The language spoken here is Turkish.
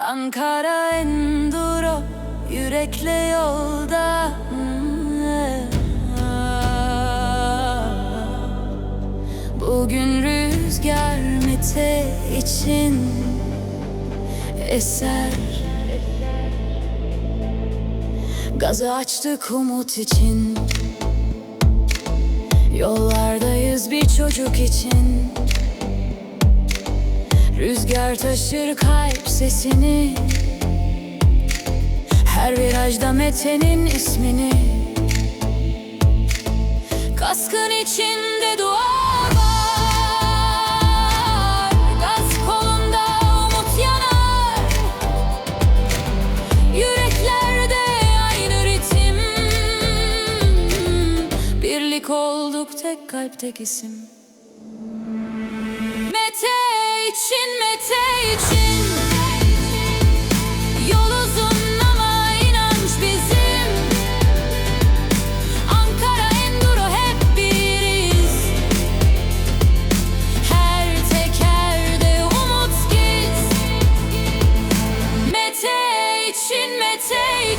Ankara Enduro yürekle yolda. Bugün rüzgar Mete için eser. Gazı açtık umut için. Yollardayız bir çocuk için Rüzgar taşır kalp sesini. Her virajda Mete'nin ismini. Kaskın içinde dua var. Gaz kolunda umut yanar. Yüreklerde aynı ritim. Birlik olduk tek kalp tek isim. Mete için, için. Mete için, Mete